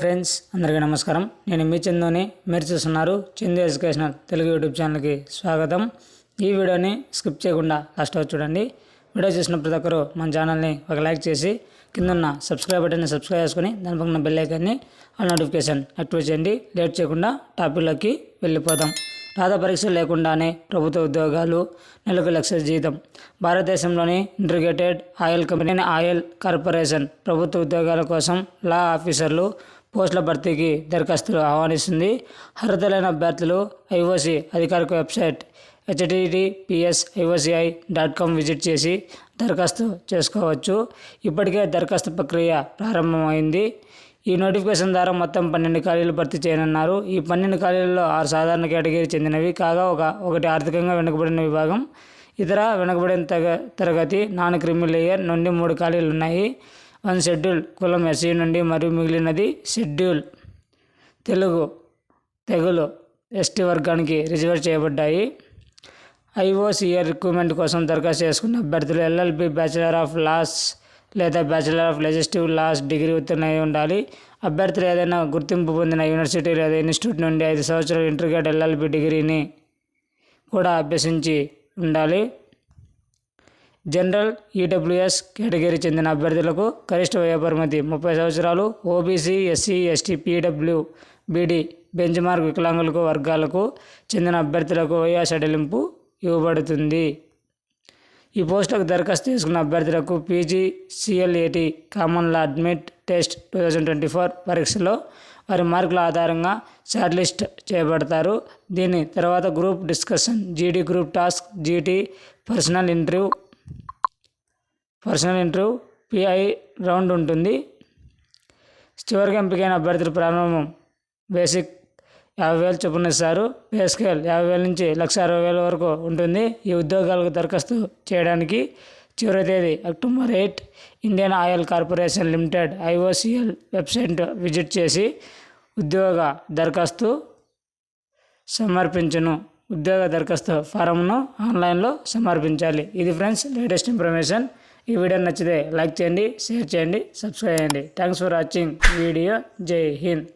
Friends అందరికీ నమస్కారం. నేను మీ చందుని. మీరు చూస్తున్నారు చందు ఎడ్యుకేషనల్ తెలుగు యూట్యూబ్ ఛానల్కి స్వాగతం. ఈ వీడియోని స్కిప్ చేయకుండా లాస్ట్ వరకు చూడండి. వీడియో చూసిన ప్రతి ఒక్కరు మన ఛానల్ని ఒక లైక్ చేసి కింద ఉన్న సబ్స్క్రైబ్ బటన్ని సబ్స్క్రైబ్ చేసుకుని దాని పక్కన బెల్ ఐకాన్ని ఆల్ నోటిఫికేషన్ యాక్టివేట్ చేయండి. లేట్ చేయకుండా టాపిక్లోకి వెళ్ళిపోదాం. రాత పరీక్షలు లేకుండానే ప్రభుత్వ ఉద్యోగాలు నెలకు లక్ష జీతం. భారతదేశంలోని integrated oil company oil corporation ప్రభుత్వ ఉద్యోగాల కోసం లా ఆఫీసర్లు పోస్టుల భర్తీకి దరఖాస్తులు ఆహ్వానిస్తుంది. అర్హతలైన అభ్యర్థులు ఐఓసి అధికారిక website HDTPS IOCI dot com visit చేసి దరఖాస్తు చేసుకోవచ్చు. ఇప్పటికే దరఖాస్తు ప్రక్రియ ప్రారంభమైంది. ఈ నోటిఫికేషన్ ద్వారా మొత్తం పన్నెండు ఖాళీలు భర్తీ చేయనున్నారు. ఈ పన్నెండు ఖాళీలలో ఆరు సాధారణ కేటగిరీ చెందినవి. కాగా ఒక ఒకటి ఆర్థికంగా వెనుకబడిన విభాగం. ఇతర వెనుకబడిన తగ తరగతి నాన్ క్రిమిలేయర్ నుండి మూడు ఖాళీలు ఉన్నాయి వన్ షెడ్యూల్ కులం ఎస్సీ నుండి మరియు మిగిలినది షెడ్యూల్. తెలుగు తెగులు ఎస్టీ వర్గానికి రిజర్వ్ చేయబడ్డాయి. ఐఓసిఆర్ రిక్రూట్మెంట్ కోసం దరఖాస్తు చేసుకున్న అభ్యర్థులు ఎల్ఎల్బి బ్యాచిలర్ ఆఫ్ లాస్ లేదా bachelor of legislative laws degree ఉత్తీర్ణై ఉండాలి. అభ్యర్థులు ఏదైనా గుర్తింపు పొందిన యూనివర్సిటీ లేదా ఇన్స్టిట్యూట్ నుండి ఐదు సంవత్సరాలు ఇంటర్గ్రేట్ ఎల్ఎల్బి డిగ్రీని కూడా అభ్యసించి ఉండాలి. జనరల్ ఈడబ్ల్యూఎస్ కేటగిరీ చెందిన అభ్యర్థులకు గరిష్ట వయోపరిమితి ముప్పై సంవత్సరాలు OBC SC ST PW BD benchmark వికలాంగులకు వర్గాలకు చెందిన అభ్యర్థులకు వయో సడలింపు ఇవ్వబడుతుంది. ఈ పోస్టులకు దరఖాస్తు చేసుకున్న అభ్యర్థులకు PG CLAT common law admit test two thousand twenty four పరీక్షలో వారి మార్కుల ఆధారంగా షార్ట్లిస్ట్ చేయబడతారు. దీని తర్వాత group discussion GD group task GT personal interview personal interview PI round ఉంటుంది. చివరికి ఎంపికైన అభ్యర్థుల ప్రారంభం బేసిక్ యాభై వేలు చొప్పున ఇస్తారు. పే స్కేల్ యాభై వేల నుంచి లక్ష అరవై వేల వరకు ఉంటుంది. ఈ ఉద్యోగాలకు దరఖాస్తు చేయడానికి చివరి తేదీ October eight Indian oil corporation limited IOCL website visit చేసి ఉద్యోగ దరఖాస్తు సమర్పించును. ఉద్యోగ దరఖాస్తు ఫారంను ఆన్లైన్లో సమర్పించాలి. ఇది ఫ్రెండ్స్ లేటెస్ట్ ఇన్ఫర్మేషన్. ఈ వీడియో నచ్చితే లైక్ చేయండి షేర్ చేయండి సబ్స్క్రైబ్ చేయండి. థ్యాంక్స్ ఫర్ వాచింగ్ వీడియో జై హింద్.